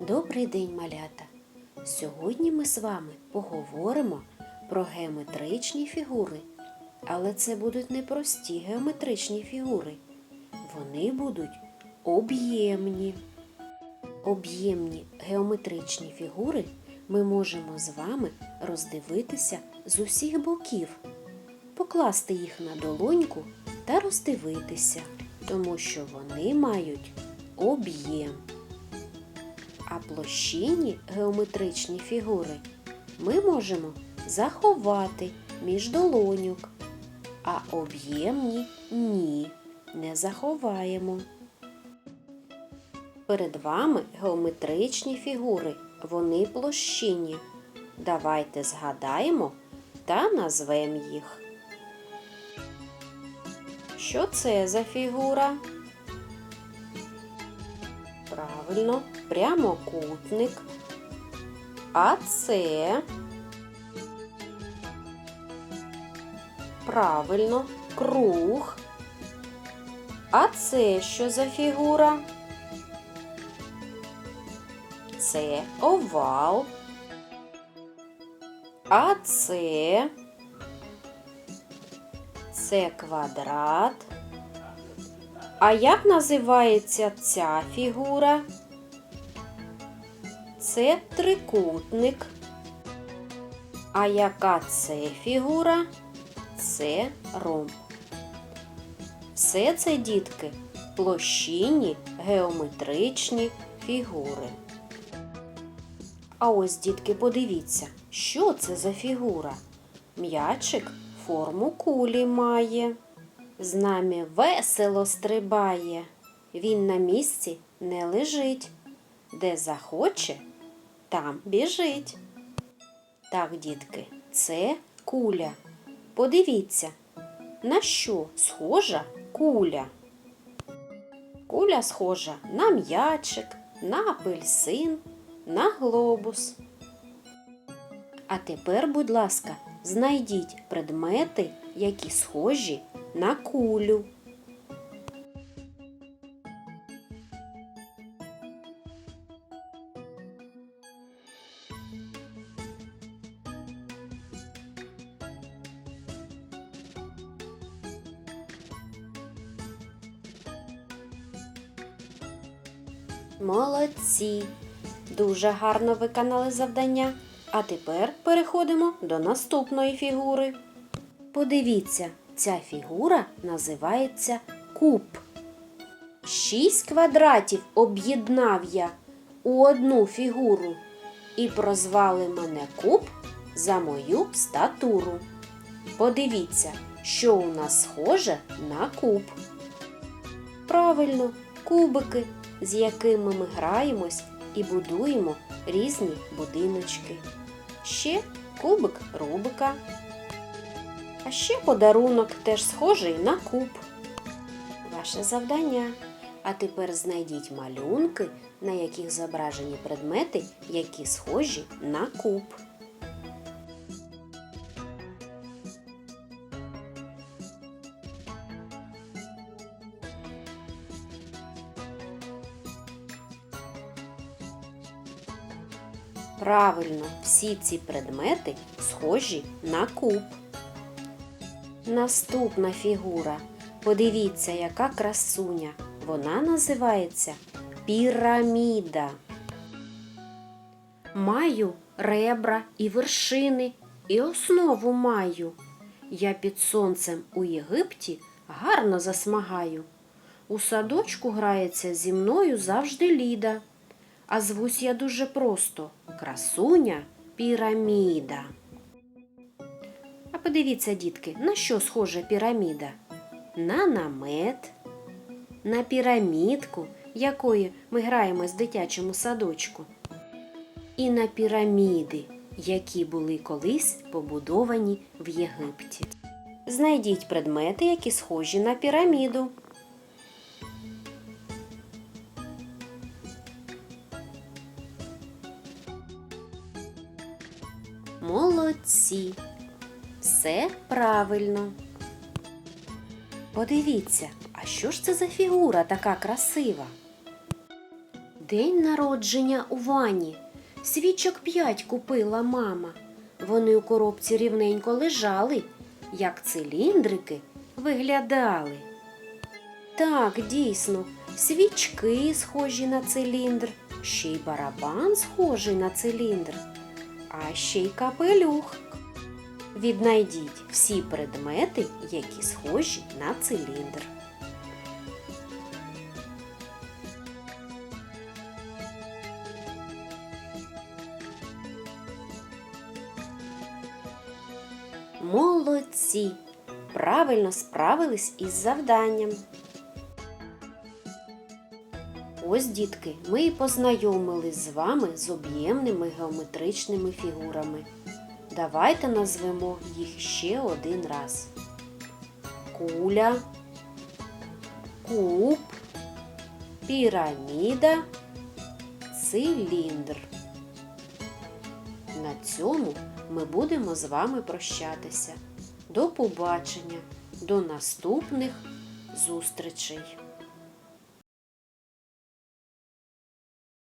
Добрий день, малята! Сьогодні ми з вами поговоримо про геометричні фігури. Але це будуть не прості геометричні фігури. Вони будуть об'ємні. Об'ємні геометричні фігури ми можемо з вами роздивитися з усіх боків, покласти їх на долоньку та роздивитися, тому що вони мають об'єм. А площинні геометричні фігури ми можемо заховати між долоньок, а об'ємні ні, не заховаємо. Перед вами геометричні фігури, вони площинні. Давайте згадаємо та назвемо їх. Що це за фігура? Правильно, прямокутник. А це правильно, круг. А це що за фігура? Це овал. А це це квадрат. А як називається ця фігура? Це трикутник. А яка це фігура? Це ромб. Все це, дітки, площинні геометричні фігури. А ось, дітки, подивіться, що це за фігура? М'ячик форму кулі має. З нами весело стрибає. Він на місці не лежить. Де захоче, там біжить. Так, дітки, це куля. Подивіться, на що схожа куля? Куля схожа на м'ячик, на апельсин, на глобус. А тепер, будь ласка, знайдіть предмети, які схожі на кулю. Молодці! Дуже гарно виконали завдання. А тепер переходимо до наступної фігури. Подивіться, ця фігура називається куб. Шість квадратів об'єднав я у одну фігуру і прозвали мене куб за мою статуру. Подивіться, що у нас схоже на куб. Правильно, кубики, з якими ми граємось і будуємо різні будиночки. Ще кубик Рубика. А ще подарунок теж схожий на куб. Ваше завдання. А тепер знайдіть малюнки, на яких зображені предмети, які схожі на куб. Правильно, всі ці предмети схожі на куб. Наступна фігура. Подивіться, яка красуня. Вона називається піраміда. Маю ребра і вершини, і основу маю. Я під сонцем у Єгипті гарно засмагаю. У садочку грається зі мною завжди Ліда. А звусь я дуже просто красуня піраміда. Подивіться, дітки, на що схожа піраміда? На намет, на пірамідку, якої ми граємо з дитячому садочку, і на піраміди, які були колись побудовані в Єгипті. Знайдіть предмети, які схожі на піраміду. Молодці. Все правильно. Подивіться, а що ж це за фігура така красива? День народження у вані. Свічок п'ять купила мама. Вони у коробці рівненько лежали, як циліндрики виглядали. Так, дійсно, свічки схожі на циліндр, ще й барабан схожий на циліндр, а ще й капелюх. Віднайдіть всі предмети, які схожі на циліндр. Молодці! Правильно справились із завданням. Ось, дітки, ми і познайомились з вами з об'ємними геометричними фігурами. Давайте назвемо їх ще один раз: куля, куб, піраміда, циліндр. На цьому ми будемо з вами прощатися. До побачення, до наступних зустрічей!